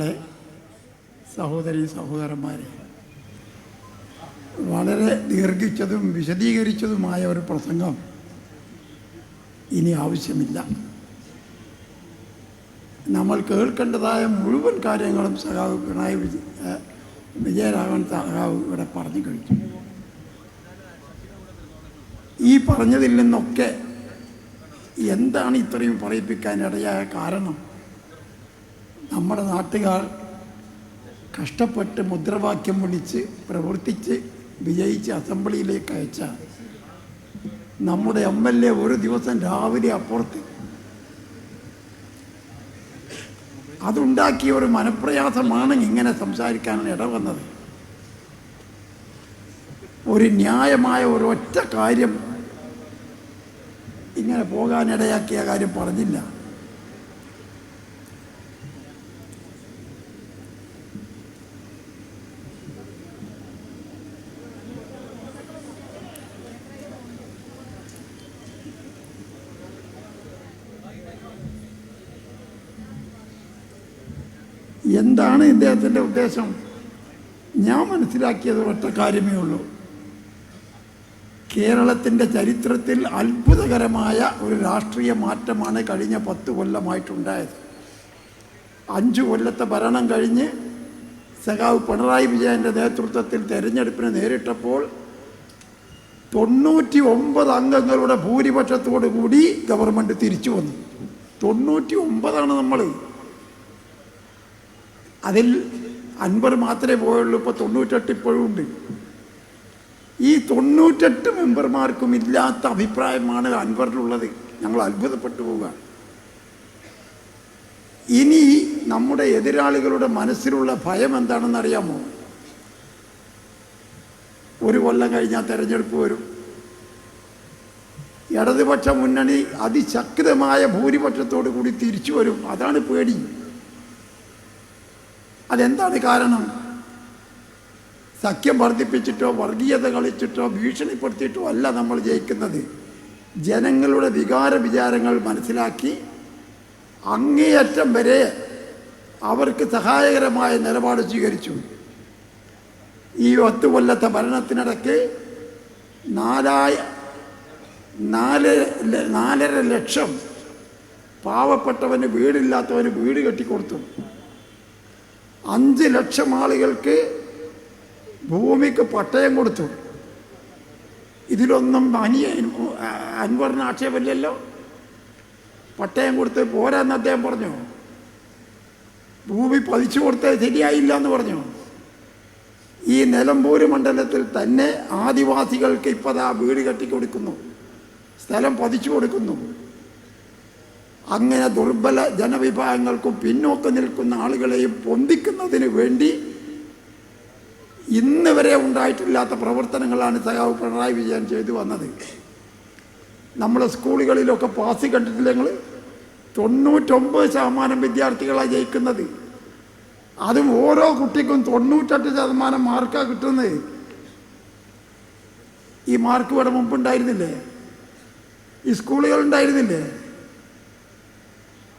നേതാക്കളെ സഹോദരി സഹോദരന്മാരെ. വളരെ ദീർഘിച്ചതും വിശദീകരിച്ചതുമായ ഒരു പ്രസംഗം ഇനി ആവശ്യമില്ല. നമ്മൾ കേൾക്കേണ്ടതായ മുഴുവൻ കാര്യങ്ങളും സഖാവ് പിണറായി വിജയ വിജയരാഘവൻ സഖാവ് ഇവിടെ പറഞ്ഞു കഴിഞ്ഞു. ഈ പറഞ്ഞതിൽ നിന്നൊക്കെ എന്താണ് ഇത്രയും പറയിപ്പിക്കാൻ ഇടയായ കാരണം? നമ്മുടെ നാട്ടുകാർ കഷ്ടപ്പെട്ട് മുദ്രാവാക്യം വിളിച്ച് പ്രവർത്തിച്ച് വിജയിച്ച് അസംബ്ലിയിലേക്ക് അയച്ച നമ്മുടെ എം എൽ എ ഒരു ദിവസം രാവിലെ അപ്പുറത്ത് അതുണ്ടാക്കിയ ഒരു മനപ്രയാസമാണ് ഇങ്ങനെ സംസാരിക്കാൻ ഇടവന്നത്. ഒരു ന്യായമായ ഒരൊറ്റ കാര്യം ഇങ്ങനെ പോകാനിടയാക്കിയ കാര്യം പറഞ്ഞില്ല. എന്താണ് ഇദ്ദേഹത്തിന്റെ ഉദ്ദേശം. ഞാൻ മനസ്സിലാക്കിയത് ഒറ്റ കാര്യമേ ഉള്ളൂ. കേരളത്തിന്റെ ചരിത്രത്തിൽ അത്ഭുതകരമായ ഒരു രാഷ്ട്രീയ മാറ്റമാണ് കഴിഞ്ഞ പത്ത് കൊല്ലമായിട്ടുണ്ടായത്. അഞ്ച് കൊല്ലത്തെ ഭരണം കഴിഞ്ഞ് സഖാവ് പിണറായി വിജയന്റെ നേതൃത്വത്തിൽ തെരഞ്ഞെടുപ്പിന് നേരിട്ടപ്പോൾ തൊണ്ണൂറ്റി ഒമ്പത് അംഗങ്ങളുടെ ഭൂരിപക്ഷത്തോടു കൂടി ഗവൺമെന്റ് തിരിച്ചു വന്നു. തൊണ്ണൂറ്റി ഒമ്പതാണ് നമ്മൾ അതിൽ അൻപത് മാത്രമേ പോയുള്ളൂ. ഇപ്പോൾ തൊണ്ണൂറ്റെട്ട് ഇപ്പോഴും ഉണ്ട്. ഈ തൊണ്ണൂറ്റെട്ട് മെമ്പർമാർക്കും ഇല്ലാത്ത അഭിപ്രായമാണ് അൻവറിലുള്ളത്. ഞങ്ങൾ അത്ഭുതപ്പെട്ടു പോവുക ഇനി നമ്മുടെ എതിരാളികളുടെ മനസ്സിലുള്ള ഭയം എന്താണെന്ന് അറിയാമോ? ഒരു കൊല്ലം കഴിഞ്ഞാൽ തെരഞ്ഞെടുപ്പ് വരും. ഇടതുപക്ഷ മുന്നണി അതിശക്തമായ ഭൂരിപക്ഷത്തോടു കൂടി തിരിച്ചു വരും. അതാണ് പേടി. അതെന്താണ് കാരണം? സഖ്യം വർദ്ധിപ്പിച്ചിട്ടോ വർഗീയത കളിച്ചിട്ടോ ഭീഷണിപ്പെടുത്തിയിട്ടോ അല്ല നമ്മൾ ജയിക്കുന്നത്. ജനങ്ങളുടെ വികാര വിചാരങ്ങൾ മനസ്സിലാക്കി അങ്ങേയറ്റം വരെ അവർക്ക് സഹായകരമായ നിലപാട് സ്വീകരിച്ചു. ഈ ഒത്തു കൊല്ലത്തെ ഭരണത്തിനിടയ്ക്ക് നാലായ നാല് നാലര ലക്ഷം പാവപ്പെട്ടവന് വീടില്ലാത്തവന് വീട് കെട്ടിക്കൊടുത്തു. അഞ്ച് ലക്ഷം ആളുകൾക്ക് ഭൂമിക്ക് പട്ടയം കൊടുത്തു. ഇതിലൊന്നും അനിയ അൻവറിന് ആക്ഷേപമില്ലല്ലോ. പട്ടയം കൊടുത്ത് പോരാന്ന് അദ്ദേഹം പറഞ്ഞു. ഭൂമി പതിച്ചു കൊടുത്തത് ശരിയായില്ല എന്ന് പറഞ്ഞു. ഈ നിലമ്പൂര് മണ്ഡലത്തിൽ തന്നെ ആദിവാസികൾക്ക് ഇപ്പതാ വീട് കെട്ടിക്കൊടുക്കുന്നു. സ്ഥലം പതിച്ചു കൊടുക്കുന്നു. അങ്ങനെ ദുർബല ജനവിഭാഗങ്ങൾക്കും പിന്നോക്കം നിൽക്കുന്ന ആളുകളെയും പൊന്തിക്കുന്നതിന് വേണ്ടി ഇന്ന് വരെ ഉണ്ടായിട്ടില്ലാത്ത പ്രവർത്തനങ്ങളാണ് സഖാവ് പിണറായി വിജയൻ ചെയ്തു വന്നത്. നമ്മൾ സ്കൂളുകളിലൊക്കെ പാസ് കണ്ടിട്ടില്ല ഞങ്ങൾ തൊണ്ണൂറ്റൊമ്പത് ശതമാനം വിദ്യാർത്ഥികളാണ് ജയിക്കുന്നത്. അതും ഓരോ കുട്ടിക്കും തൊണ്ണൂറ്റെട്ട് ശതമാനം മാർക്കാണ് കിട്ടുന്നത്. ഈ മാർക്ക് ഇവിടെ മുമ്പ് ഉണ്ടായിരുന്നില്ലേ? ഈ സ്കൂളുകൾ ഉണ്ടായിരുന്നില്ലേ?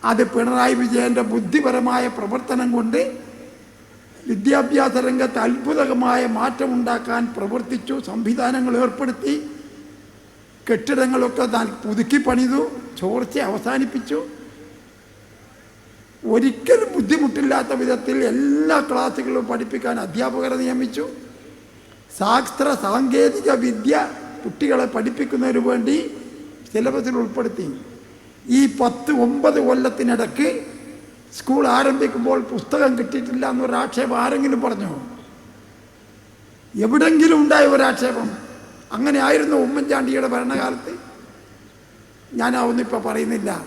അത് പിണറായി വിജയന്റെ ബുദ്ധിപരമായ പ്രവർത്തനം കൊണ്ട് വിദ്യാഭ്യാസ രംഗത്ത് അത്ഭുതകമായ മാറ്റമുണ്ടാക്കാൻ പ്രവർത്തിച്ചു സംവിധാനങ്ങൾ ഏർപ്പെടുത്തി കെട്ടിടങ്ങളൊക്കെ പുതുക്കി പണിതു ചോർച്ച അവസാനിപ്പിച്ചു. ഒരിക്കലും ബുദ്ധിമുട്ടില്ലാത്ത വിധത്തിൽ എല്ലാ ക്ലാസ്സുകളും പഠിപ്പിക്കാൻ അധ്യാപകരെ നിയമിച്ചു. ശാസ്ത്ര സാങ്കേതിക വിദ്യ കുട്ടികളെ പഠിപ്പിക്കുന്നതിന് വേണ്ടി സിലബസിൽ ഉൾപ്പെടുത്തി. ഈ പത്ത് ഒമ്പത് കൊല്ലത്തിനിടയ്ക്ക് സ്കൂൾ ആരംഭിക്കുമ്പോൾ പുസ്തകം കിട്ടിയിട്ടില്ല എന്നൊരു ആക്ഷേപം ആരെങ്കിലും പറഞ്ഞോ? എവിടെങ്കിലും ഉണ്ടായ ഒരാക്ഷേപം. അങ്ങനെ ആയിരുന്നു ഉമ്മൻചാണ്ടിയുടെ ഭരണകാലത്ത്. ഞാൻ അതൊന്നും ഇപ്പോൾ പറയുന്നില്ല.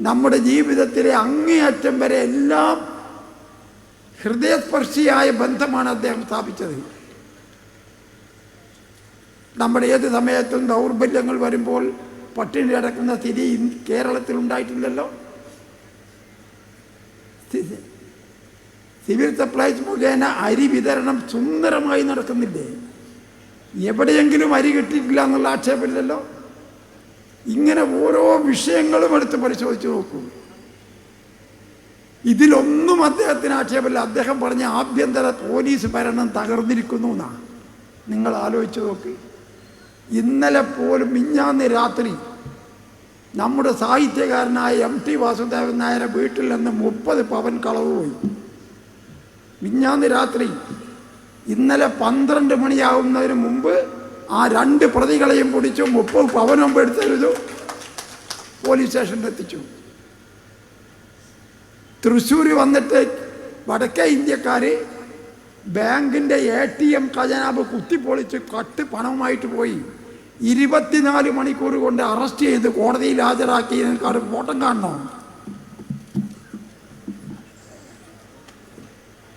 നമ്മുടെ ജീവിതത്തിലെ അങ്ങേയറ്റം വരെ എല്ലാം ഹൃദയസ്പർശിയായ ബന്ധമാണ് അദ്ദേഹം സ്ഥാപിച്ചത്. നമ്മുടെ ഏത് സമയത്തും ദൗർബല്യങ്ങൾ വരുമ്പോൾ പട്ടിണി കിടക്കുന്ന സ്ഥിതി കേരളത്തിൽ ഉണ്ടായിട്ടില്ലല്ലോ? സിവിൽ സപ്ലൈസ് മുഖേന അരി വിതരണം സുന്ദരമായി നടക്കുന്നില്ലേ? എവിടെയെങ്കിലും അരി കിട്ടിയിട്ടില്ല എന്നുള്ള ആക്ഷേപമില്ലല്ലോ? ഇങ്ങനെ ഓരോ വിഷയങ്ങളും എടുത്ത് പരിശോധിച്ച് നോക്കൂ. ഇതിലൊന്നും അദ്ദേഹത്തിന് ആക്ഷേപമില്ല. അദ്ദേഹം പറഞ്ഞ ആഭ്യന്തര പോലീസ് ഭരണം തകർന്നിരിക്കുന്നു എന്നാ. നിങ്ങൾ ആലോചിച്ച് നോക്ക്. ഇന്നലെ പോലും മിഞ്ഞാന്ന് രാത്രി നമ്മുടെ സാഹിത്യകാരനായ എം ടി വാസുദേവൻ നായരെ വീട്ടിൽ നിന്ന് മുപ്പത് പവൻ കളവ് പോയി. മിഞ്ഞാന്ന് രാത്രി ഇന്നലെ പന്ത്രണ്ട് മണിയാവുന്നതിന് മുമ്പ് ആ രണ്ട് പ്രതികളെയും പിടിച്ചു മുപ്പത് പവനും എടുത്തെഴുതു പോലീസ് സ്റ്റേഷനിൽ എത്തിച്ചു. തൃശ്ശൂർ വന്നിട്ട് വടക്കേ ഇന്ത്യക്കാർ ബാങ്കിന്റെ എ ടി എം ഖജനാവ് കുത്തിപ്പൊളിച്ച് കട്ട് പണവുമായിട്ട് പോയി. ഇരുപത്തിനാല് മണിക്കൂർ കൊണ്ട് അറസ്റ്റ് ചെയ്ത് കോടതിയിൽ ഹാജരാക്കിയതിനേക്കാൾ ഫോട്ടം കാണണോ?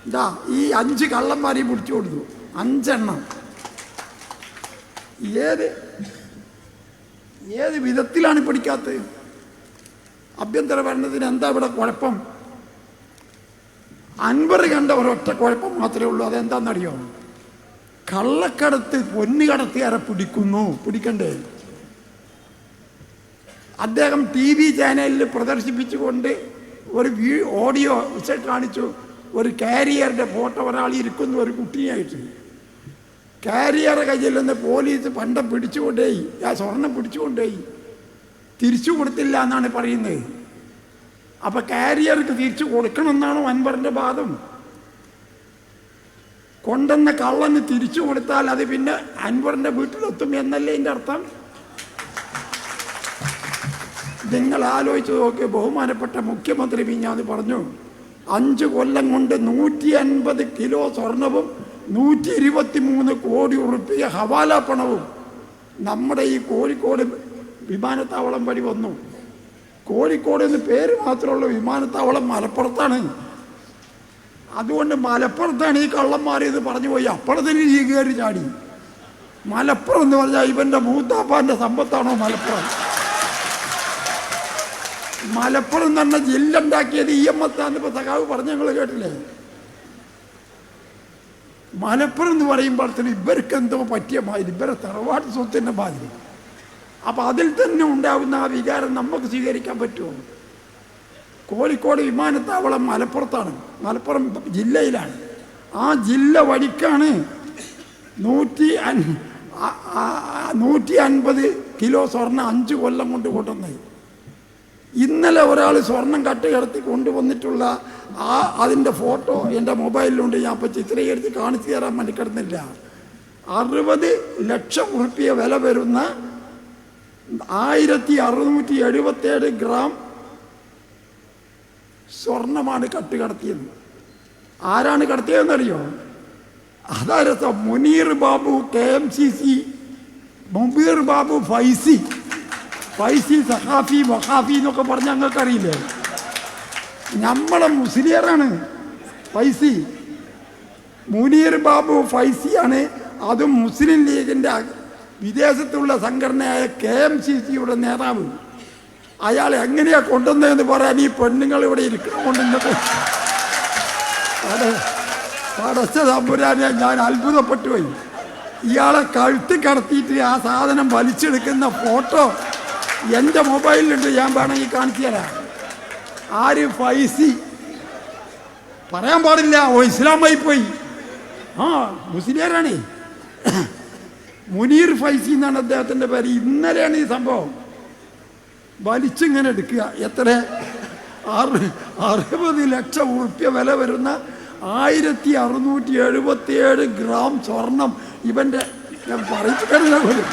ഇതാ ഈ അഞ്ച് കള്ളന്മാരെ പിടിച്ചു കൊടുത്തു. അഞ്ചെണ്ണം. ഏത് ഏത് വിധത്തിലാണ് പിടിക്കാത്തത്? ആഭ്യന്തര ഭരണത്തിന് എന്താ ഇവിടെ കുഴപ്പം? അൻപത് കണ്ട ഒരൊറ്റ കുഴപ്പം മാത്രമേ ഉള്ളൂ. അതെന്താണെന്നറിയോ കള്ളക്കടത്ത് പൊന്നുകടത്തുകാരെ പിടിക്കുന്നു. പിടിക്കണ്ടേ? അദ്ദേഹം ടി വി ചാനലിൽ പ്രദർശിപ്പിച്ചുകൊണ്ട് ഒരു വീ ഓഡിയോ കാണിച്ചു. ഒരു കാരിയറിന്റെ ഫോട്ടോ ഒരാൾ ഇരിക്കുന്നു ഒരു കുട്ടിയായിട്ട്. കാരിയറെ കയ്യിൽ നിന്ന് പോലീസ് പണ്ടം പിടിച്ചുകൊണ്ടേയി ആ സ്വർണം പിടിച്ചുകൊണ്ടേയി തിരിച്ചു കൊടുത്തില്ല എന്നാണ് പറയുന്നത്. അപ്പൊ കാരിയർക്ക് തിരിച്ചു കൊടുക്കണം എന്നാണ് ബാധം വാദം? കൊണ്ടുവന്ന കള്ളന്ന് തിരിച്ചു കൊടുത്താൽ അത് പിന്നെ അൻവറിന്റെ വീട്ടിലെത്തും എന്നല്ലേ എന്റെ അർത്ഥം? നിങ്ങൾ ആലോചിച്ച് നോക്കി ബഹുമാനപ്പെട്ട മുഖ്യമന്ത്രി മിഞ്ഞാന്ന് പറഞ്ഞു അഞ്ച് കൊല്ലം കൊണ്ട് നൂറ്റി അൻപത് കിലോ സ്വർണവും നൂറ്റി ഇരുപത്തി മൂന്ന് കോടി ഉറുപ്പിയ ഹവാല പണവും നമ്മുടെ ഈ കോഴിക്കോട് വിമാനത്താവളം വഴി വന്നു. കോഴിക്കോട് എന്ന് പേര് മാത്രമുള്ള വിമാനത്താവളം മലപ്പുറത്താണ്. അതുകൊണ്ട് മലപ്പുറത്താണ് ഈ കള്ളന്മാർ ഇത് പറഞ്ഞു പോയി. അപ്പുറത്തിന് ഈ കയറി ചാടി. മലപ്പുറം എന്ന് പറഞ്ഞാൽ ഇവന്റെ മൂത്താപ്പാന്റെ സമ്പത്താണോ മലപ്പുറം? മലപ്പുറം തന്നെ ജില്ല ഉണ്ടാക്കിയത് ഇ എം എത്താന്ന് ഇപ്പൊ സഖാവ് പറഞ്ഞു ഞങ്ങൾ കേട്ടില്ലേ? മലപ്പുറം എന്ന് പറയുമ്പോഴത്തേന് ഇവർക്ക് എന്തോ പറ്റിയ മാതിരി ഇവരെ തറവാട്ട് സ്വത്തിന്റെ മാതിരി. അപ്പൊ അതിൽ തന്നെ ഉണ്ടാകുന്ന ആ വികാരം നമുക്ക് സ്വീകരിക്കാൻ പറ്റുമോ? കോഴിക്കോട് വിമാനത്താവളം മലപ്പുറത്താണ്. മലപ്പുറം ജില്ലയിലാണ്. ആ ജില്ല വഴിക്കാണ് നൂറ്റി നൂറ്റി അൻപത് കിലോ സ്വർണം അഞ്ച് കൊല്ലം കൊണ്ട് കൊണ്ടുവന്നത് ഇന്നലെ ഒരാൾ സ്വർണം കട്ട് കിടത്തി കൊണ്ടുവന്നിട്ടുള്ള ആ അതിന്റെ ഫോട്ടോ എന്റെ മൊബൈലിലുണ്ട്. ഞാൻ അപ്പം ചിത്രീകരിച്ച് കാണിച്ചു തരാൻ മണിക്കിടന്നില്ല അറുപത് ലക്ഷം ഉറുപ്പിയ വില വരുന്ന ആയിരത്തി അറുന്നൂറ്റി എഴുപത്തേഴ് ഗ്രാം സ്വർണമാണ് കട്ട് കടത്തിയത്. ആരാണ് കടത്തിയതെന്നറിയോ? രസം. Muneer Babu K M C C Mubeer Babu Faizy. Faizy Sahafi Wahafi എന്നൊക്കെ പറഞ്ഞ ഞങ്ങൾക്ക് അറിയില്ലേ നമ്മളെ മുസ്ലിയറാണ് ഫൈസി. മുനീർ ബാബു ഫൈസിയാണ്. അതും മുസ്ലിം ലീഗിന്റെ വിദേശത്തുള്ള സംഘടനയായ കെ എം സി സിയുടെ നേതാവ്. അയാൾ എങ്ങനെയാ കൊണ്ടുവന്നതെന്ന് പറയാൻ ഈ പെണ്ണുങ്ങൾ ഇവിടെ ഇരിക്കണമെന്നുണ്ട് പടച്ച തമ്പുരാനെ ഞാൻ അത്ഭുതപ്പെട്ടു പോയി. ഇയാളെ കഴുത്തി കടത്തിയിട്ട് ആ സാധനം വലിച്ചെടുക്കുന്ന ഫോട്ടോ എന്റെ മൊബൈലിലുണ്ട്. ഞാൻ വേണമെങ്കിൽ കാണിച്ചു തരാം. ആര് ഫൈസി? പറയാൻ പാടില്ല. ഓ ഇസ്ലാമായി പോയി. ആ മുസ്ലിയാരാണേ? മുനീർ ഫൈസി എന്നാണ് അദ്ദേഹത്തിന്റെ പേര്. ഇന്നലെയാണ് ഈ സംഭവം. വലിച്ചിങ്ങനെ എടുക്കുക. എത്ര? ആറ് അറുപത് ലക്ഷം ഉറുപ്യ വില വരുന്ന ആയിരത്തി അറുന്നൂറ്റി എഴുപത്തിയേഴ് ഗ്രാം സ്വർണം ഇവന്റെ ഞാൻ പറയിച്ചു കഴിഞ്ഞാൽ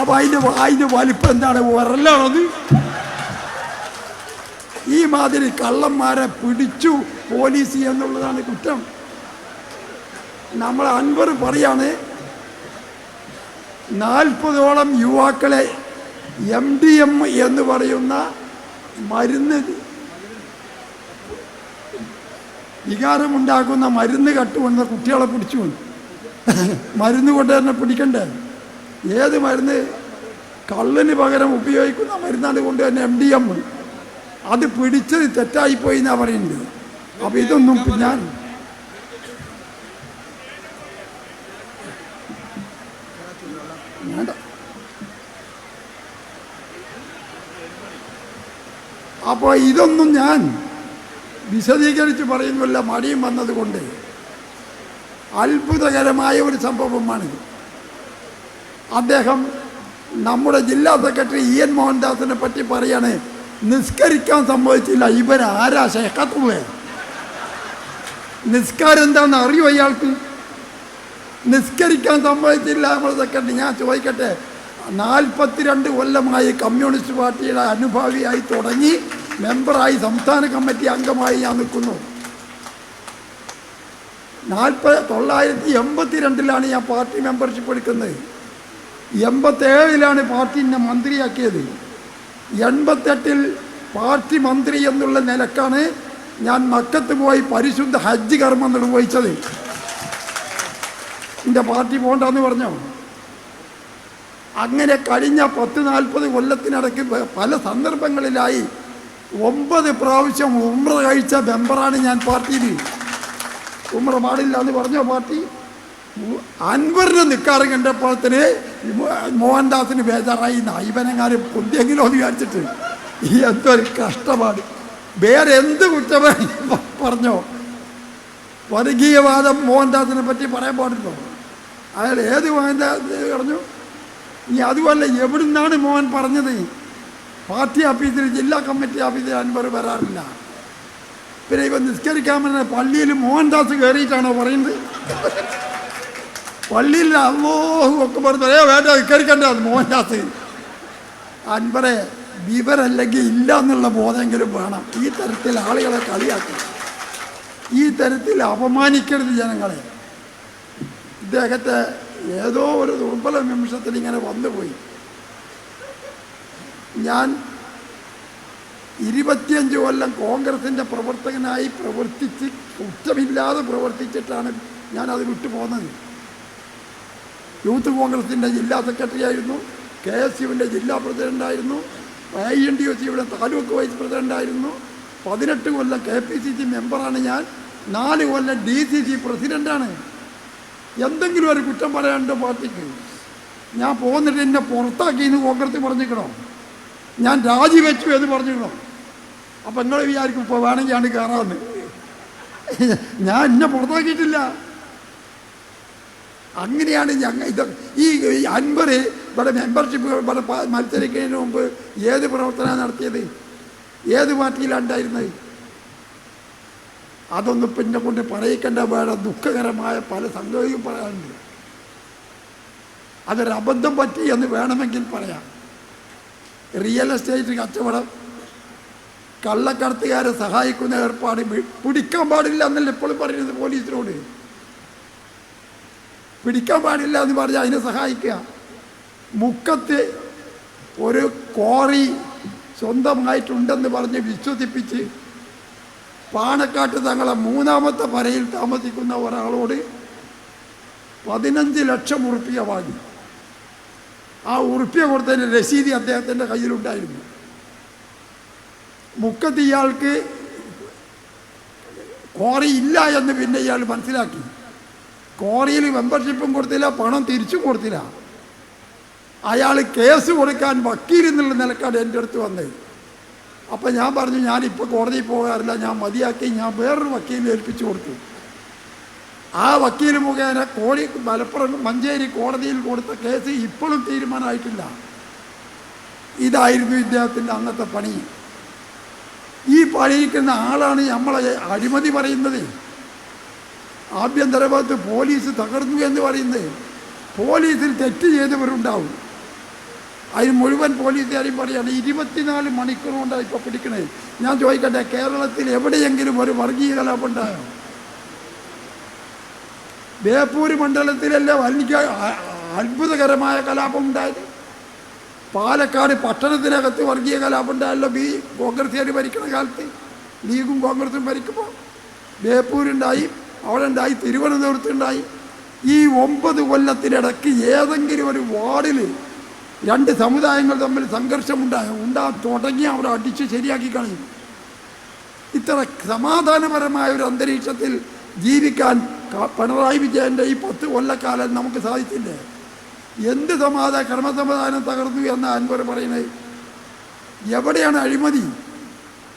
അപ്പം അതിന്റെ അതിന്റെ വലിപ്പം എന്താണ്? ഉരലാണത് ഈ മാതിരി കള്ളന്മാരെ പിടിച്ചു പോലീസ് എന്നുള്ളതാണ് കുറ്റം. നമ്മൾ അൻവർ പറയാണ് നാൽപ്പതോളം യുവാക്കളെ എം ഡി എം എന്ന് പറയുന്ന മരുന്ന് വികാരമുണ്ടാക്കുന്ന മരുന്ന് കട്ടുകൊണ്ട് കുട്ടികളെ പിടിച്ചു മരുന്ന് കൊണ്ട് തന്നെ പിടിക്കണ്ടേ? ഏത് മരുന്ന്? കള്ളിന് പകരം ഉപയോഗിക്കുന്ന മരുന്നാണ് കൊണ്ട് തന്നെ എം ഡി എം അത് പിടിച്ചത് തെറ്റായിപ്പോയി എന്നാ പറയുന്നത്. അപ്പൊ ഇതൊന്നും ഞാൻ വേണ്ട അപ്പോൾ ഇതൊന്നും ഞാൻ വിശദീകരിച്ച് പറയുന്നില്ല. മടിയും വന്നതുകൊണ്ട്. അത്ഭുതകരമായ ഒരു സംഭവമാണ് അദ്ദേഹം നമ്മുടെ ജില്ലാ സെക്രട്ടറി ഇ എൻ മോഹൻദാസിനെ പറ്റി പറയാണ് നിസ്കരിക്കാൻ സംഭവിച്ചില്ല ഇവർ ആരാ ശേഖത്തുള്ളേ. നിസ്കാരം എന്താണെന്ന് അറിയോ ഇയാൾക്ക്? നിസ്കരിക്കാൻ സംഭവിച്ചില്ല നമ്മുടെ സെക്രട്ടറി. ഞാൻ ചോദിക്കട്ടെ നാൽപ്പത്തിരണ്ട് കൊല്ലമായി കമ്മ്യൂണിസ്റ്റ് പാർട്ടിയുടെ അനുഭാവിയായി തുടങ്ങി മെമ്പറായി സംസ്ഥാന കമ്മിറ്റി അംഗമായി ഞാൻ നിൽക്കുന്നു. നാൽപ്പത് തൊള്ളായിരത്തി എൺപത്തി രണ്ടിലാണ് ഞാൻ പാർട്ടി മെമ്പർഷിപ്പ് എടുക്കുന്നത്. എൺപത്തേഴിലാണ് പാർട്ടി എന്നെ മന്ത്രിയാക്കിയത്. എൺപത്തെട്ടിൽ പാർട്ടി മന്ത്രി എന്നുള്ള നിലക്കാണ് ഞാൻ മക്കത്ത് പോയി പരിശുദ്ധ ഹജ്ജ് കർമ്മം നിർവഹിച്ചത്. എന്റെ പാർട്ടി പോകണ്ടെന്ന് പറഞ്ഞോ? അങ്ങനെ കഴിഞ്ഞ പത്ത് നാൽപ്പത് കൊല്ലത്തിനിടയ്ക്ക് പല സന്ദർഭങ്ങളിലായി ഒമ്പത് പ്രാവശ്യം ഉമ്ര കഴിച്ച മെമ്പറാണ് ഞാൻ പാർട്ടിയിൽ. ഉമ്ര പാടില്ല എന്ന് പറഞ്ഞോ പാർട്ടി? അൻവറിന് നിൽക്കാറ് കണ്ടപ്പോഴത്തിന് മോഹൻദാസിന് ബേജാറായി. നായിബനെങ്ങാനും പൊന്തിയെങ്കിലോ അത് വിചാരിച്ചിട്ട്. ഈ എന്തൊരു കഷ്ടപാട് വേറെ എന്ത് കുറ്റമായി പറഞ്ഞോ? വർഗീയവാദം മോഹൻദാസിനെ പറ്റി പറയാൻ പാടില്ലോ. അയാൾ ഏത് മോഹൻദാസ് പറഞ്ഞു? ഇനി അതുപോലെ എവിടുന്നാണ് മോഹൻ പറഞ്ഞത്? പാർട്ടി ഓഫീസിൽ ജില്ലാ കമ്മിറ്റി ഓഫീസിൽ അൻവർ വരാറില്ല. പിന്നെ ഇവ നിസ്കരിക്കാൻ പറഞ്ഞ പള്ളിയിൽ മോഹൻദാസ് കയറിയിട്ടാണോ പറയുന്നത്? പള്ളിയിൽ അള്ളോഹു ഒക്കെ പറഞ്ഞു ഏ വേണ്ട നിസ്കരിക്കണ്ട മോഹൻദാസ്. അൻവറെ വിവരല്ലെങ്കിൽ ഇല്ല എന്നുള്ള ബോധമെങ്കിലും വേണം. ഈ തരത്തിൽ ആളുകളെ കളിയാക്കണം. ഈ തരത്തിൽ അപമാനിക്കരുത് ജനങ്ങളെ. ഇദ്ദേഹത്തെ ഏതോ ഒരു ദുർബല നിമിഷത്തിൽ ഇങ്ങനെ വന്നുപോയി ഞാൻ ഇരുപത്തിയഞ്ച് കൊല്ലം കോൺഗ്രസിന്റെ പ്രവർത്തകനായി പ്രവർത്തിച്ച് കുറ്റമില്ലാതെ പ്രവർത്തിച്ചിട്ടാണ് ഞാൻ അത് വിട്ടുപോകുന്നത്. യൂത്ത് കോൺഗ്രസിന്റെ ജില്ലാ സെക്രട്ടറി ആയിരുന്നു കെ എസ് യുവിന്റെ ജില്ലാ പ്രസിഡന്റായിരുന്നു ഐ എൻ ഡി ഒ സിയുടെ താലൂക്ക് വൈസ് പ്രസിഡന്റായിരുന്നു പതിനെട്ട് കൊല്ലം കെ പി സി സി മെമ്പറാണ് ഞാൻ നാല് കൊല്ലം ഡി സി സി പ്രസിഡന്റാണ് എന്തെങ്കിലും ഒരു കുറ്റം പറയാനുണ്ട് പാർട്ടിക്ക്? ഞാൻ പോകുന്നിട്ട് എന്നെ പുറത്താക്കി എന്ന് കോൺഗ്രസ് പറഞ്ഞിക്കണോ ഞാൻ രാജിവെച്ചു എന്ന് പറഞ്ഞിക്കണോ അപ്പം നിങ്ങൾ വിചാരിക്കും ഇപ്പോൾ വേണമെങ്കിൽ ആണ് കയറാമെന്ന്. ഞാൻ എന്നെ പുറത്താക്കിയിട്ടില്ല. അങ്ങനെയാണ് ഞങ്ങൾ ഇത് ഈ അൻപർ ഇവിടെ മെമ്പർഷിപ്പ് ഇവിടെ മത്സരിക്കുന്നതിന് മുമ്പ് ഏത് പ്രവർത്തനമാണ് നടത്തിയത്? ഏത് പാർട്ടിയിലാണ് ഉണ്ടായിരുന്നത്? അതൊന്നും പിന്നെ കൊണ്ട് പറയിക്കേണ്ട. വേറെ ദുഃഖകരമായ പല സംഗതിയും പറയാനുണ്ട്. അതൊരബദ്ധം പറ്റി എന്ന് വേണമെങ്കിൽ പറയാം. റിയൽ എസ്റ്റേറ്റ് കച്ചവടം കള്ളക്കടത്തുകാരെ സഹായിക്കുന്ന ഏർപ്പാട് പിടിക്കാൻ പാടില്ല എന്നല്ല എപ്പോഴും പറയുന്നത് പോലീസിനോട്. പിടിക്കാൻ പാടില്ല എന്ന് പറഞ്ഞാൽ അതിനെ സഹായിക്കുക. മുക്കത്ത് ഒരു കോറി സ്വന്തമായിട്ടുണ്ടെന്ന് പറഞ്ഞ് വിശ്വസിപ്പിച്ച് പാണക്കാട്ട് തങ്ങളെ മൂന്നാമത്തെ പരയിൽ താമസിക്കുന്ന ഒരാളോട് പതിനഞ്ച് ലക്ഷം ഉറുപ്പിക വാങ്ങി. ആ ഉറുപ്പിക കൊടുത്തതിന് രസീതി അദ്ദേഹത്തിന്റെ കയ്യിലുണ്ടായിരുന്നു. മുക്കത്ത് ഇയാൾക്ക് ഇല്ല എന്ന് പിന്നെ ഇയാൾ മനസ്സിലാക്കി. കോറിയിൽ മെമ്പർഷിപ്പും കൊടുത്തില്ല പണം തിരിച്ചും കൊടുത്തില്ല. അയാൾ കേസ് കൊടുക്കാൻ വക്കീൽ എന്നുള്ള നിലക്കാണ് എന്റെ അടുത്ത് വന്നത്. അപ്പം ഞാൻ പറഞ്ഞു ഞാനിപ്പോൾ കോടതിയിൽ പോകാറില്ല ഞാൻ മതിയാക്കി ഞാൻ വേറൊരു വക്കീലിനെ ഏൽപ്പിച്ചു കൊടുത്തു. ആ വക്കീൽ മുഖേന കോഴി മലപ്പുറം മഞ്ചേരി കോടതിയിൽ കൊടുത്ത കേസ് ഇപ്പോഴും തീരുമാനമായിട്ടില്ല. ഇതായിരുന്നു ഇദ്ദേഹത്തിന്റെ അന്നത്തെ പണി. ഈ പണിയിക്കുന്ന ആളാണ് നമ്മളെ അഴിമതി പറയുന്നത്. ആഭ്യന്തര ഭാഗത്ത് പോലീസ് തകർന്നു എന്ന് പറയുന്നത്. പോലീസിൽ തെറ്റ് ചെയ്തവരുണ്ടാവും. അതിന് മുഴുവൻ പോലീസുകാരും പറയാണ്. ഇരുപത്തിനാല് മണിക്കൂർ കൊണ്ടാണ് ഇപ്പോൾ പിടിക്കണേ. ഞാൻ ചോദിക്കട്ടെ കേരളത്തിൽ എവിടെയെങ്കിലും ഒരു വർഗീയ കലാപം ഉണ്ടായോ? ബേപ്പൂർ മണ്ഡലത്തിലല്ലേ വലിയ അത്ഭുതകരമായ കലാപം ഉണ്ടായത്. പാലക്കാട് പട്ടണത്തിനകത്ത് വർഗീയ കലാപം ഉണ്ടായല്ലോ ബി കോൺഗ്രസ്സുകാർ ഭരിക്കുന്ന കാലത്ത്. ലീഗും കോൺഗ്രസും ഭരിക്കുമ്പോൾ ബേപ്പൂരുണ്ടായി അവിടെ ഉണ്ടായി തിരുവനന്തപുരത്തുണ്ടായി. ഈ ഒമ്പത് കൊല്ലത്തിനിടയ്ക്ക് ഏതെങ്കിലും ഒരു വാർഡിൽ രണ്ട് സമുദായങ്ങൾ തമ്മിൽ സംഘർഷമുണ്ടായോ ഉണ്ടാ തുടങ്ങി അവർ അടിച്ച് ശരിയാക്കി കളയും ഇത്ര സമാധാനപരമായ ഒരു അന്തരീക്ഷത്തിൽ ജീവിക്കാൻ പിണറായി വിജയന്റെ ഈ പത്ത് കൊല്ലക്കാലം നമുക്ക് സാധിച്ചില്ലേ. എന്ത് സമാധാന ക്രമസമാധാനം തകർന്നു എന്ന അൻവർ പറയുന്നത്? എവിടെയാണ് അഴിമതി?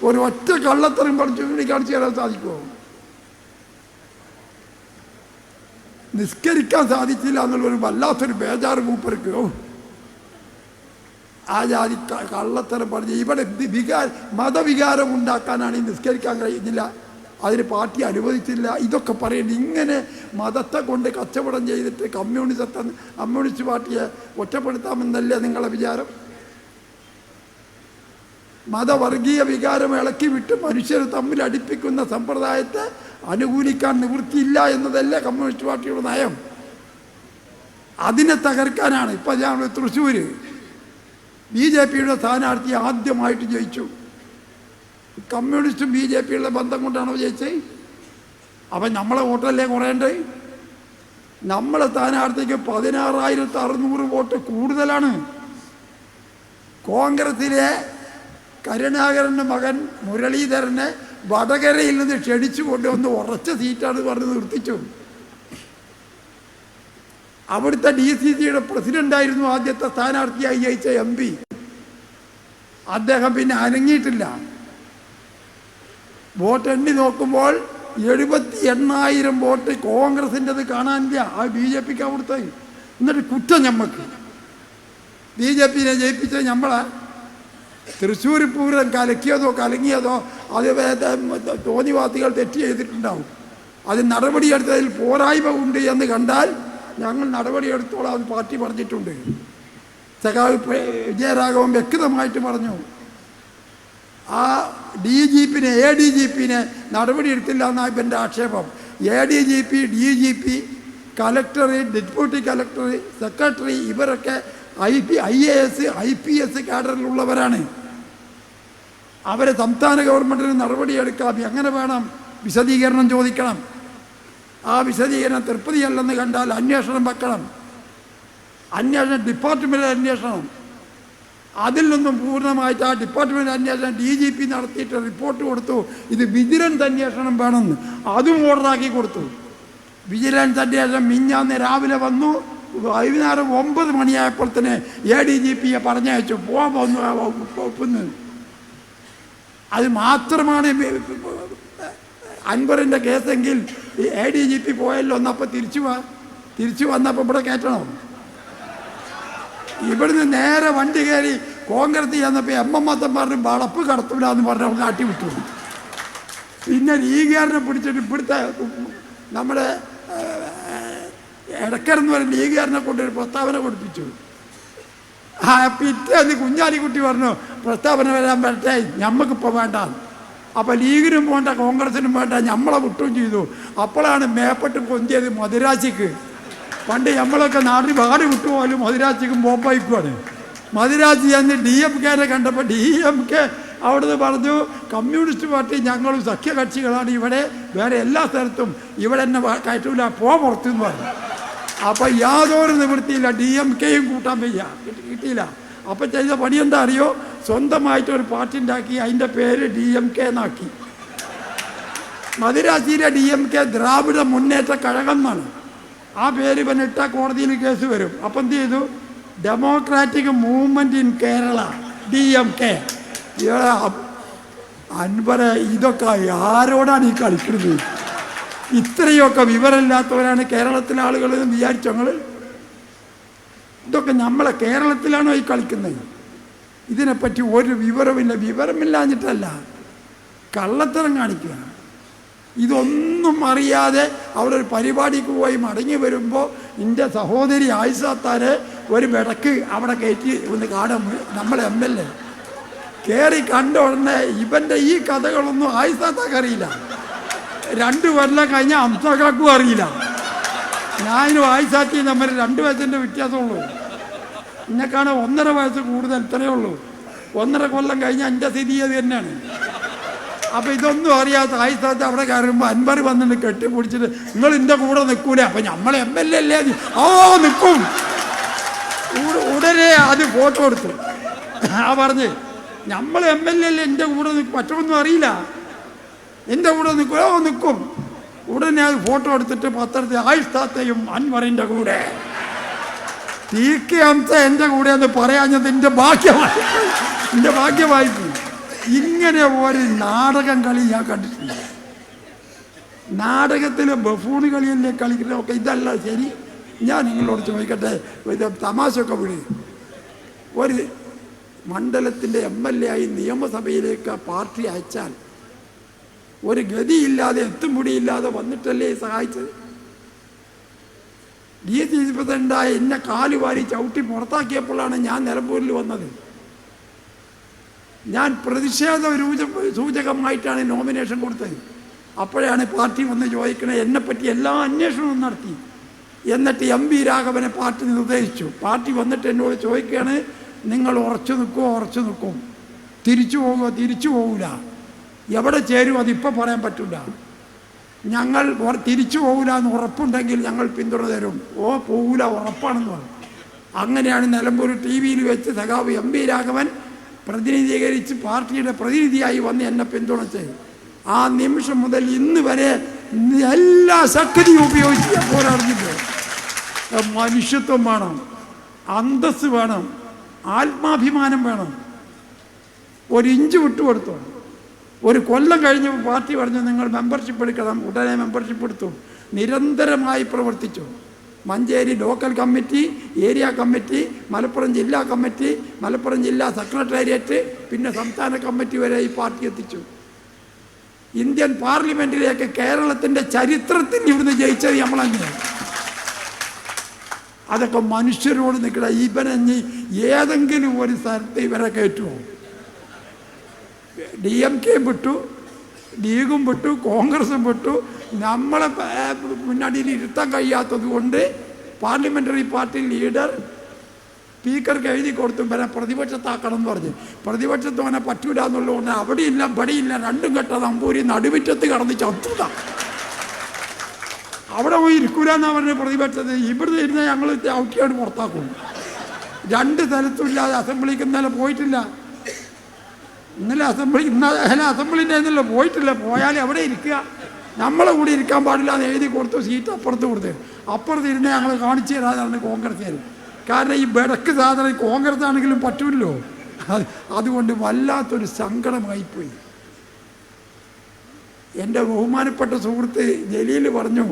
ഒരു ഒറ്റ കള്ളത്തരം പഠിച്ചു കൂടി കാണിച്ചു തരാൻ സാധിക്കുമോ നിസ്കരിക്കാൻ സാധിച്ചില്ല എന്നുള്ളൊരു വല്ലാത്തൊരു ബേജാറ് മൂപ്പർക്ക്. ആ ജാതി കള്ളത്തരം പറഞ്ഞ് ഇവിടെ വികാര മതവികാരം ഉണ്ടാക്കാനാണ് നിസ്കരിക്കാൻ കഴിയുന്നില്ല അതിന് പാർട്ടി അനുവദിച്ചില്ല. ഇതൊക്കെ പറയുന്നത് ഇങ്ങനെ മതത്തെ കൊണ്ട് കച്ചവടം ചെയ്തിട്ട് കമ്മ്യൂണിസത്തെ കമ്മ്യൂണിസ്റ്റ് പാർട്ടിയെ ഒറ്റപ്പെടുത്താമെന്നല്ലേ നിങ്ങളെ വിചാരം? മതവർഗീയ വികാരം ഇളക്കി വിട്ട് മനുഷ്യർ തമ്മിൽ അടുപ്പിക്കുന്ന സമ്പ്രദായത്തെ അനുകൂലിക്കാൻ നിവൃത്തിയില്ല എന്നതല്ലേ കമ്മ്യൂണിസ്റ്റ് പാർട്ടിയുടെ നയം. അതിനെ തകർക്കാനാണ്. ഇപ്പം ഞാൻ തൃശ്ശൂർ ബി ജെ പിയുടെ സ്ഥാനാർത്ഥി ആദ്യമായിട്ട് ജയിച്ചു. കമ്മ്യൂണിസ്റ്റും ബി ജെ പിയുടെ ബന്ധം കൊണ്ടാണോ ജയിച്ചത് അപ്പം നമ്മളെ വോട്ടല്ലേ കുറയണ്ടേ? നമ്മളെ സ്ഥാനാർത്ഥിക്ക് പതിനാറായിരത്തി അറുന്നൂറ് വോട്ട് കൂടുതലാണ്. കോൺഗ്രസിലെ കരുണാകരന്റെ മകൻ മുരളീധരനെ വടകരയിൽ നിന്ന് ക്ഷണിച്ചു കൊണ്ടുവന്ന് ഉറച്ച സീറ്റാണ് പറഞ്ഞ് നിർത്തിച്ചു. അവിടുത്തെ ഡി സി സിയുടെ പ്രസിഡന്റായിരുന്നു ആദ്യത്തെ സ്ഥാനാർത്ഥിയായി ജയിച്ച എം പി അദ്ദേഹം പിന്നെ അനങ്ങിയിട്ടില്ല. വോട്ട് എണ്ണി നോക്കുമ്പോൾ എഴുപത്തി എണ്ണായിരം വോട്ട് കോൺഗ്രസിന്റെത് കാണാനില്ല. ആ ബി ജെ പിക്ക് അവിടുത്തെ എന്നിട്ട് കുറ്റം ഞമ്മക്ക്. ബി ജെ പിനെ ജയിപ്പിച്ച നമ്മളെ തൃശ്ശൂർ പൂരം കലക്കിയതോ കലങ്ങിയതോ അത് തോന്നിവാസികൾ തെറ്റ് ചെയ്തിട്ടുണ്ടാവും. അത് നടപടിയെടുത്തതിൽ പോരായ്മ ഉണ്ട് എന്ന് കണ്ടാൽ ഞങ്ങൾ നടപടിയെടുത്തോളാം എന്ന് പാർട്ടി പറഞ്ഞിട്ടുണ്ട്. സഖാവ് വിജയരാഘവൻ വ്യക്തമായിട്ട് പറഞ്ഞു. ആ ഡി ജി പിനെ എ ഡി ജി പിനെ നടപടിയെടുത്തില്ല എന്നാണ് ഇപ്പം എന്റെ ആക്ഷേപം. A D G P D G P collector deputy collector secretary ഇവരൊക്കെ I P I A S I P S കാഡറിലുള്ളവരാണ്. അവരെ സംസ്ഥാന ഗവൺമെന്റിന് നടപടിയെടുക്കാം. എങ്ങനെ വേണം വിശദീകരണം ചോദിക്കണം. ആ വിശദീകരണം തൃപ്തിയല്ലെന്ന് കണ്ടാൽ അന്വേഷണം വെക്കണം. അന്വേഷണം ഡിപ്പാർട്ട്മെന്റ് അന്വേഷണം. അതിൽ നിന്നും പൂർണമായിട്ട് ആ ഡിപ്പാർട്ട്മെന്റ് അന്വേഷണം ഡി ജി പി നടത്തിയിട്ട് റിപ്പോർട്ട് കൊടുത്തു. ഇത് വിജിലൻസ് അന്വേഷണം വേണമെന്ന്. അതും ഓർഡറാക്കി കൊടുത്തു. വിജിലൻസ് അന്വേഷണം മിഞ്ഞാന്ന് രാവിലെ വന്നു. വൈകുന്നേരം ഒമ്പത് മണിയായപ്പോൾ തന്നെ എ ഡി ജി പിയെ പറഞ്ഞയച്ചു. പോകുന്നു ഒപ്പുന്ന് അത് മാത്രമാണ് അൻവറിന്റെ കേസെങ്കിൽ എ ഡി ജി പി പോയല്ലോ എന്നപ്പോൾ തിരിച്ചു വാ. തിരിച്ചു വന്നപ്പോൾ ഇവിടെ കയറ്റണം? ഇവിടുന്ന് നേരെ വണ്ടി കയറി കോൺഗ്രസ് ചെന്നപ്പോൾ എം എം അത്തന്മാരുടെ വളപ്പ് കടത്തൂല എന്ന് പറഞ്ഞ് കാട്ടി വിട്ടു. പിന്നെ ലീഗുകാരനെ പിടിച്ചിട്ട് ഇവിടുത്തെ നമ്മുടെ ഇടക്കരെന്ന് പറയുന്ന ലീഗുകാരനെ കൊണ്ടൊരു പ്രസ്താവന കൊടുപ്പിച്ചു. ആ പിറ്റേന്ന് കുഞ്ഞാലിക്കുട്ടി പറഞ്ഞു പ്രസ്താവന വരാൻ പറ്റേ ഞമ്മക്കിപ്പോൾ വേണ്ട. അപ്പോൾ ലീഗിനും വേണ്ട കോൺഗ്രസിനും വേണ്ട നമ്മളെ വിട്ടും ചെയ്തു. അപ്പോഴാണ് മേപ്പെട്ട് പൊന്തിയത് മധുരാശിക്ക്. പണ്ട് നമ്മളൊക്കെ നാട്ടിൽ വാടി വിട്ടുപോലും മധുരാശിക്കും ബോംബായിക്കുവാണ്. മധുരാശി ചെന്ന് ഡി എം കെനെ കണ്ടപ്പോൾ ഡി എം കെ അവിടുന്ന് പറഞ്ഞു കമ്മ്യൂണിസ്റ്റ് പാർട്ടി ഞങ്ങളും സഖ്യകക്ഷികളാണ് ഇവിടെ വേറെ എല്ലാ സ്ഥലത്തും ഇവിടെ എന്നെ കയറ്റൂല പോ പുറത്തെന്ന് പറഞ്ഞു. അപ്പോൾ യാതൊരു നിവൃത്തിയില്ല ഡി എം കെയും കൂട്ടാൻ വയ്യ. കിട്ടി- കിട്ടിയില്ല. അപ്പം ചെയ്ത പണി എന്താ അറിയോ സ്വന്തമായിട്ട് ഒരു പാർട്ടി ഉണ്ടാക്കി അതിന്റെ പേര് ഡി എം കെ എന്നാക്കി. മധുരാശിയിലെ D M K Dravida Munnetra Kazhagam എന്നാണ്. ആ പേര് ഇവനിട്ട കോടതിയിൽ കേസ് വരും. അപ്പം എന്ത് ചെയ്തു? Democratic movement in Kerala D M K അൻപരെ ഇതൊക്കെ ആരോടാണ് ഈ കളിക്കുന്നത്? ഇത്രയൊക്കെ വിവരമില്ലാത്തവരാണ് കേരളത്തിലെ ആളുകൾ എന്ന് വിചാരിച്ചു ഞങ്ങൾ ഇതൊക്കെ നമ്മളെ കേരളത്തിലാണോ ഈ കളിക്കുന്നത്? ഇതിനെപ്പറ്റി ഒരു വിവരമില്ല വിവരമില്ലാഞ്ഞിട്ടല്ല. കള്ളത്തരം കാണിക്കുക ഇതൊന്നും അറിയാതെ അവിടെ ഒരു പരിപാടിക്ക് പോയി മടങ്ങി വരുമ്പോൾ എന്റെ സഹോദരി ആയിസാത്താരെ ഒരു വിടക്ക് അവിടെ കയറ്റി ഒന്ന് കാണാൻ നമ്മളെ എം എൽ എ. കയറി കണ്ട ഉടനെ ഇവന്റെ ഈ കഥകളൊന്നും ആയിസാത്താക്ക് അറിയില്ല. രണ്ട് കൊല്ലം കഴിഞ്ഞാൽ അംസാക്കാക്കും അറിയില്ല. ഞാനും ആയിസാക്കി തമ്മിൽ രണ്ട് വയസ്സിന്റെ വ്യത്യാസമുള്ളൂ. എന്നെക്കാണ് ഒന്നര വയസ്സ് കൂടുതൽ ഇത്രയേ ഉള്ളൂ. ഒന്നര കൊല്ലം കഴിഞ്ഞാൽ എന്റെ സ്ഥിതി അത് തന്നെയാണ്. അപ്പം ഇതൊന്നും അറിയാത്ത ആയിസാത്ത് അവിടെ കയറുമ്പോൾ അൻപർ വന്നിട്ട് കെട്ടിപ്പിടിച്ചിട്ട് നിങ്ങൾ എന്റെ കൂടെ നിൽക്കൂല. അപ്പം നമ്മൾ എം എൽ എ അല്ലേ? ഓ നിൽക്കും. ഉട- ഉടനെ അത് ഫോട്ടോ എടുത്തു. ആ പറഞ്ഞ് നമ്മൾ എം എൽ എ അല്ലേ? എന്റെ കൂടെ നിൽക്കും. മറ്റൊന്നും അറിയില്ല. എന്റെ കൂടെ നിൽക്കും. ഓ നിൽക്കും. ഉടനെ അത് ഫോട്ടോ എടുത്തിട്ട് പത്രത്തിൽ ആയിസ്ഥാത്തെയും അൻവറിന്റെ കൂടെ. ടി കെ അംസ എന്റെ കൂടെ എന്ന് പറയാഞ്ഞത് എന്റെ ഭാഗ്യമായി. എന്റെ ഭാഗ്യമായി. ഇങ്ങനെ ഒരു നാടകം കളി ഞാൻ കണ്ടിട്ടില്ല. നാടകത്തിലെ ബഫൂണ് കളിയല്ലേ കളിക്കുന്നതൊക്കെ ഇതല്ല ശരി. ഞാൻ നിങ്ങളോട് ചോദിക്കട്ടെ ഇത് തമാശയൊക്കെ വിളി ഒരു മണ്ഡലത്തിന്റെ എം എൽ എ ആയി നിയമസഭയിലേക്ക് പാർട്ടി അയച്ചാൽ ഒരു ഗതിയില്ലാതെ എത്തും മുടിയില്ലാതെ വന്നിട്ടല്ലേ സഹായിച്ചത്? ഡി സി സി പ്രസിഡന്റായ എന്നെ കാൽ വാരി ചവിട്ടി പുറത്താക്കിയപ്പോഴാണ് ഞാൻ നിലമ്പൂരിൽ വന്നത്. ഞാൻ പ്രതിഷേധ രൂച- സൂചകമായിട്ടാണ് നോമിനേഷൻ കൊടുത്തത്. അപ്പോഴാണ് പാർട്ടി വന്ന് ചോദിക്കണേ എന്നെപ്പറ്റി എല്ലാ അന്വേഷണവും നടത്തി. എന്നിട്ട് എം വി രാഘവനെ പാർട്ടി നിർദ്ദേശിച്ചു. പാർട്ടി വന്നിട്ട് എന്നോട് ചോദിക്കുകയാണ് നിങ്ങൾ ഉറച്ചു നിൽക്കുമോ ഉറച്ചു നിൽക്കും. തിരിച്ചു പോകുമോ തിരിച്ചു പോകില്ല എവിടെ ചേരും അതിപ്പോൾ പറയാൻ പറ്റില്ല. ഞങ്ങൾ തിരിച്ചു പോകില്ല എന്ന് ഉറപ്പുണ്ടെങ്കിൽ ഞങ്ങൾ പിന്തുണ തരും. ഓ പോകില്ല ഉറപ്പാണെന്ന് പറഞ്ഞു അങ്ങനെയാണ് നിലമ്പൂർ ടി വിയിൽ വെച്ച് സഖാവ് എം പി രാഘവൻ പ്രതിനിധീകരിച്ച് പാർട്ടിയുടെ പ്രതിനിധിയായി വന്ന് എന്നെ പിന്തുണച്ചത് ആ നിമിഷം മുതൽ ഇന്ന് വരെ എല്ലാ ശക്തിയും ഉപയോഗിച്ച് ഞാൻ പോരാടുന്നുണ്ട്. മനുഷ്യത്വം വേണം അന്തസ് വേണം ആത്മാഭിമാനം വേണം. ഒരു ഇഞ്ച് വിട്ടുകൊടുത്തു ഒരു കൊല്ലം കഴിഞ്ഞപ്പോൾ പാർട്ടി പറഞ്ഞു നിങ്ങൾ മെമ്പർഷിപ്പ് എടുക്കണം. ഉടനെ മെമ്പർഷിപ്പ് എടുത്തു. നിരന്തരമായി പ്രവർത്തിച്ചു. Manjeri local committee area committee Malappuram ജില്ലാ കമ്മിറ്റി മലപ്പുറം ജില്ലാ സെക്രട്ടേറിയറ്റ് പിന്നെ സംസ്ഥാന കമ്മിറ്റി വരെ ഈ പാർട്ടി എത്തിച്ചു. ഇന്ത്യൻ പാർലമെന്റിലേക്ക് കേരളത്തിന്റെ ചരിത്രത്തിൽ ഇവിടുന്ന് ജയിച്ചത് നമ്മളങ്ങനെയാണ് അതൊക്കെ മനുഷ്യരോട് നിൽക്കണ ഇവനഞ്ഞ് ഏതെങ്കിലും ഒരു സ്ഥലത്ത് ഇവരെ കയറ്റുമോ? ഡി എം കെയും വിട്ടു ലീഗും വിട്ടു കോൺഗ്രസും വിട്ടു നമ്മളെ മുന്നണിയിൽ ഇരുത്താൻ കഴിയാത്തത് കൊണ്ട് പാർലമെന്ററി പാർട്ടി ലീഡർ സ്പീക്കർക്ക് എഴുതി കൊടുത്തു പിന്നെ പ്രതിപക്ഷത്താക്കണം എന്ന് പറഞ്ഞ്. പ്രതിപക്ഷത്ത് അവനെ പറ്റൂല എന്നുള്ളതുകൊണ്ട് അവിടെയില്ല ഇവിടെയില്ല രണ്ടും കെട്ട നമ്പൂരി നടുവിറ്റത്ത് കടന്ന് ചത്തുത. അവിടെ പോയി ഇരിക്കൂല എന്നാ പറഞ്ഞ പ്രതിപക്ഷത്ത്. ഇവിടുന്ന് ഇരുന്ന് ഞങ്ങൾ ഔട്ടിയാണ് പുറത്താക്കും രണ്ട് സ്ഥലത്തും ഇല്ലാതെ അസംബ്ലിക്ക് ഇന്നലെ പോയിട്ടില്ല. ഇന്നലെ അസംബ്ലി ഇന്നലെ അസംബ്ലിന്റെ ഇന്നലെ പോയിട്ടില്ല. പോയാൽ അവിടെ ഇരിക്കുക. നമ്മളെ കൂടി ഇരിക്കാൻ പാടില്ല എന്ന് എഴുതി കൊടുത്തു സീറ്റ് അപ്പുറത്ത് കൊടുത്ത്. അപ്പുറത്ത് ഇരുന്ന് ഞങ്ങൾ കാണിച്ചു തരാതാണ് കോൺഗ്രസ്സുകാർ കാരണം ഈ ബെടക്ക് സാധനം കോൺഗ്രസ് ആണെങ്കിലും പറ്റൂല്ലോ. അതുകൊണ്ട് വല്ലാത്തൊരു സങ്കടമായിപ്പോയി. എന്റെ ബഹുമാനപ്പെട്ട സുഹൃത്ത് ജലീൽ പറഞ്ഞു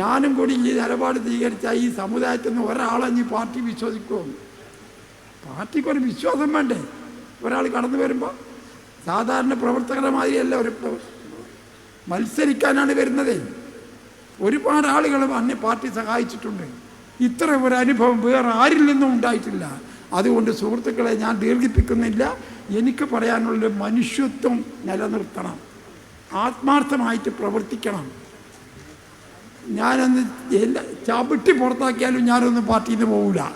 ഞാനും കൂടി ഈ നിലപാട് സ്വീകരിച്ച ഈ സമുദായത്തിൽ നിന്ന് ഒരാളെ ഈ പാർട്ടി വിശ്വസിക്കുമോ പാർട്ടിക്കൊരു വിശ്വാസം വേണ്ടേ? ഒരാൾ കടന്നു വരുമ്പോൾ സാധാരണ പ്രവർത്തകരുടെ മാതിരിയല്ല ഒരു മത്സരിക്കാനാണ് വരുന്നത്. ഒരുപാട് ആളുകൾ അന്യ പാർട്ടി സഹായിച്ചിട്ടുണ്ട്. ഇത്ര ഒരു അനുഭവം വേറെ ആരിൽ നിന്നും ഉണ്ടായിട്ടില്ല. അതുകൊണ്ട് സുഹൃത്തുക്കളെ ഞാൻ ദീർഘിപ്പിക്കുന്നില്ല. എനിക്ക് പറയാനുള്ള മനുഷ്യത്വം നിലനിർത്തണം. ആത്മാർത്ഥമായിട്ട് പ്രവർത്തിക്കണം. ഞാനൊന്ന് എല്ലാ ചവിട്ടി പുറത്താക്കിയാലും ഞാനൊന്നും പാർട്ടിയിൽ നിന്ന് പോകില്ല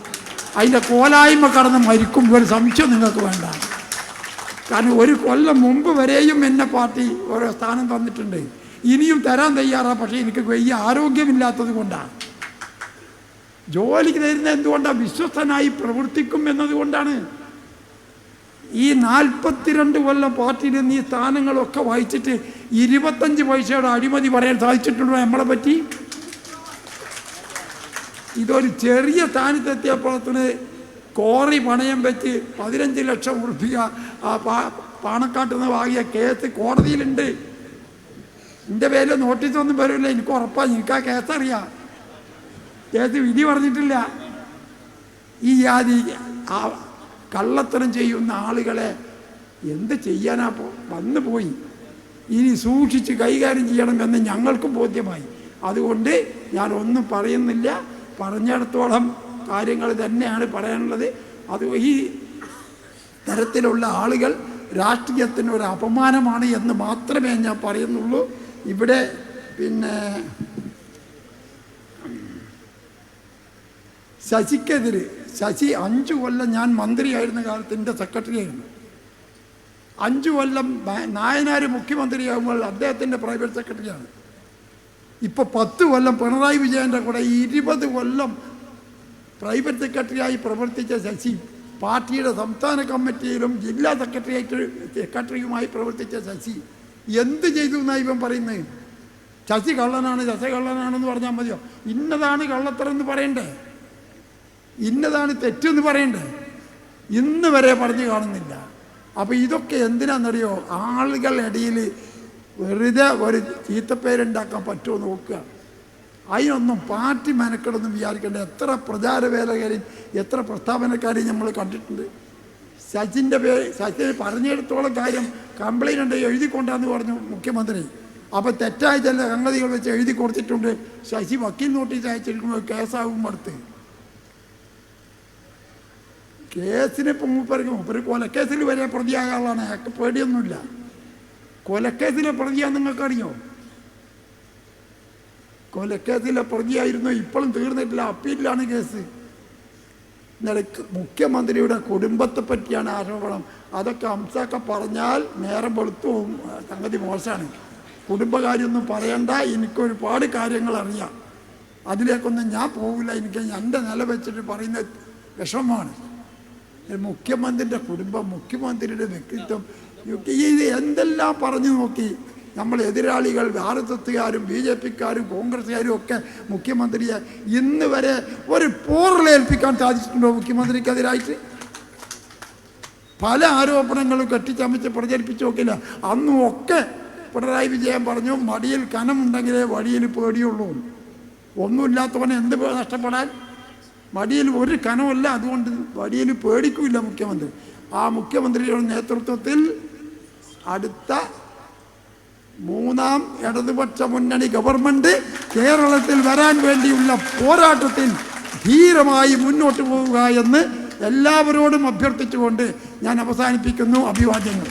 അതിന്റെ കോലായ്മ കടന്ന് മരിക്കും ഒരു സംശയം നിങ്ങൾക്ക് വേണ്ട. കാരണം ഒരു കൊല്ലം മുമ്പ് വരെയും എന്നെ പാർട്ടി ഓരോ സ്ഥാനം തന്നിട്ടുണ്ട്. ഇനിയും തരാൻ തയ്യാറാണ് പക്ഷേ എനിക്ക് വലിയ ആരോഗ്യമില്ലാത്തത് കൊണ്ടാണ്. ജോലിക്ക് തരുന്ന എന്തുകൊണ്ടാണ് വിശ്വസ്തനായി പ്രവർത്തിക്കും എന്നതുകൊണ്ടാണ് ഈ നാൽപ്പത്തിരണ്ട് കൊല്ലം പാർട്ടിയിൽ നിന്ന് ഈ സ്ഥാനങ്ങളൊക്കെ വായിച്ചിട്ട് ഇരുപത്തഞ്ച് പൈസയുടെ അഴിമതി പറയാൻ സാധിച്ചിട്ടുണ്ടോ നമ്മളെ പറ്റി? ഇതൊരു ചെറിയ സ്ഥാനത്തെത്തിയപ്പോഴത്തിന് കോറി പണയം വെച്ച് പതിനഞ്ച് ലക്ഷം ഉറുപ്പിക ആ പാ- പാണക്കാട്ടിൽ നിന്ന് വാങ്ങിയ കേസ് കോടതിയിലുണ്ട്. എന്റെ പേരിൽ നോട്ടീസൊന്നും വരില്ല. എനിക്ക് ഉറപ്പാണ് എനിക്ക് ആ കേസ് അറിയാം. കേസ് വിധി പറഞ്ഞിട്ടില്ല. ഈ ജാതി ആ കള്ളത്തരം ചെയ്യുന്ന ആളുകളെ എന്ത് ചെയ്യാനാ വന്നു പോയി. ഇനി സൂക്ഷിച്ച് കൈകാര്യം ചെയ്യണമെന്ന് ഞങ്ങൾക്കും ബോധ്യമായി. അതുകൊണ്ട് ഞാൻ ഒന്നും പറയുന്നില്ല. പറഞ്ഞിടത്തോളം കാര്യങ്ങൾ തന്നെയാണ് പറയാനുള്ളത്. അത് ഈ തരത്തിലുള്ള ആളുകൾ രാഷ്ട്രീയത്തിന് ഒരു അപമാനമാണ് എന്ന് മാത്രമേ ഞാൻ പറയുന്നുള്ളൂ. ഇവിടെ പിന്നെ ശശിക്കെതിരെ ശശി അഞ്ചു കൊല്ലം ഞാൻ മന്ത്രിയായിരുന്ന കാലത്ത് എന്റെ സെക്രട്ടറി ആയിരുന്നു അഞ്ചു കൊല്ലം നായനാർ മുഖ്യമന്ത്രിയാകുമ്പോൾ അദ്ദേഹത്തിന്റെ പ്രൈവറ്റ് സെക്രട്ടറിയാണ്. ഇപ്പോൾ പത്ത് കൊല്ലം പിണറായി വിജയന്റെ കൂടെ ഇരുപത് കൊല്ലം പ്രൈവറ്റ് സെക്രട്ടറിയായി പ്രവർത്തിച്ച ശശി പാർട്ടിയുടെ സംസ്ഥാന കമ്മിറ്റിയിലും ജില്ലാ സെക്രട്ടറിയായിട്ട് സെക്രട്ടറിയുമായി പ്രവർത്തിച്ച ശശി എന്ത് ചെയ്തു എന്നാണ് ഇവൻ പറയുന്നത്? ശശി കള്ളനാണ് ശശി കള്ളനാണെന്ന് പറഞ്ഞാൽ മതിയോ? ഇന്നതാണ് കള്ളത്തരം എന്ന് പറയണ്ടേ? ഇന്നതാണ് തെറ്റെന്ന് പറയണ്ടേ? ഇന്ന് വരെ പറഞ്ഞു കാണുന്നില്ല. അപ്പോൾ ഇതൊക്കെ എന്തിനാണെന്നറിയോ ആളുകളുടെ ഇടയിൽ വെറുതെ ഒരു ചീത്തപ്പേരുണ്ടാക്കാൻ പറ്റുമോ നോക്കുക. അതിനൊന്നും പാർട്ടി മെനക്കെടൊന്നും വിചാരിക്കേണ്ട. എത്ര പ്രചാരവേലകാരും എത്ര പ്രസ്താവനക്കാരെയും നമ്മൾ കണ്ടിട്ടുണ്ട്. സച്ചിന്റെ പേര് സച്ചിന് പറഞ്ഞെടുത്തോളം കാര്യം കംപ്ലൈന്റ് ഉണ്ട് എഴുതിക്കൊണ്ടാന്ന് പറഞ്ഞു മുഖ്യമന്ത്രി. അപ്പോൾ തെറ്റായ ചില സംഗതികൾ വെച്ച് എഴുതി കൊടുത്തിട്ടുണ്ട്. ശശി വക്കീൽ നോട്ടീസ് അയച്ചിരിക്കുമ്പോൾ കേസാകും അടുത്ത്. കേസിന് ഇപ്പം മൂപ്പർക്ക് മൂപ്പർ കൊലക്കേസിൽ വരെ പ്രതിയായ ആളാണ് അയാൾക്ക് പേടിയൊന്നുമില്ല. കൊലക്കേസിലെ പ്രതിയാണെന്ന് നിങ്ങൾക്കറിയോ? കൊലക്കേസിലെ പ്രതിയായിരുന്നു. ഇപ്പോഴും തീർന്നിട്ടില്ല. അപ്പീലിലാണ് കേസ്. ഇന്നലെ മുഖ്യമന്ത്രിയുടെ കുടുംബത്തെ പറ്റിയാണ് ആരോപണം. അതൊക്കെ അംസമൊക്കെ പറഞ്ഞാൽ നേരം വെളുത്തും സംഗതി മോശമാണ്. കുടുംബകാര്യമൊന്നും പറയണ്ട. എനിക്കൊരുപാട് കാര്യങ്ങൾ അറിയാം. അതിലേക്കൊന്നും ഞാൻ പോകില്ല എനിക്ക് എന്റെ നില വെച്ചിട്ട് പറയുന്ന വിഷമമാണ്. മുഖ്യമന്ത്രിയുടെ കുടുംബം മുഖ്യമന്ത്രിയുടെ വ്യക്തിത്വം ഇത് എന്തെല്ലാം പറഞ്ഞു നോക്കി. നമ്മൾ എതിരാളികൾ എസ്സുകാരും ബി ജെ പിക്കാരും കോൺഗ്രസ്സുകാരും ഒക്കെ മുഖ്യമന്ത്രിയെ ഇന്ന് വരെ ഒരു പോറലേൽപ്പിക്കാൻ സാധിച്ചിട്ടുണ്ടോ മുഖ്യമന്ത്രിക്കെതിരായിട്ട്? പല ആരോപണങ്ങളും കെട്ടിച്ചമച്ച് പ്രചരിപ്പിച്ചു നോക്കില്ല. അന്നും ഒക്കെ പിണറായി വിജയൻ പറഞ്ഞു മടിയിൽ കനമുണ്ടെങ്കിലേ വഴിയിൽ പേടിയുള്ളൂ. ഒന്നുമില്ലാത്തവനെ എന്ത് നഷ്ടപ്പെടാൻ? മടിയിൽ ഒരു കനമല്ല അതുകൊണ്ട് വടിയിൽ പേടിക്കില്ല മുഖ്യമന്ത്രി. ആ മുഖ്യമന്ത്രിയുടെ നേതൃത്വത്തിൽ അടുത്ത മൂന്നാം ഇടതുപക്ഷ മുന്നണി ഗവൺമെന്റ് കേരളത്തിൽ വരാൻ വേണ്ടിയുള്ള പോരാട്ടത്തിൽ ധീരമായി മുന്നോട്ട് പോവുക എന്ന് എല്ലാവരോടും അഭ്യർത്ഥിച്ചുകൊണ്ട് ഞാൻ അവസാനിപ്പിക്കുന്നു. അഭിവാദ്യങ്ങൾ.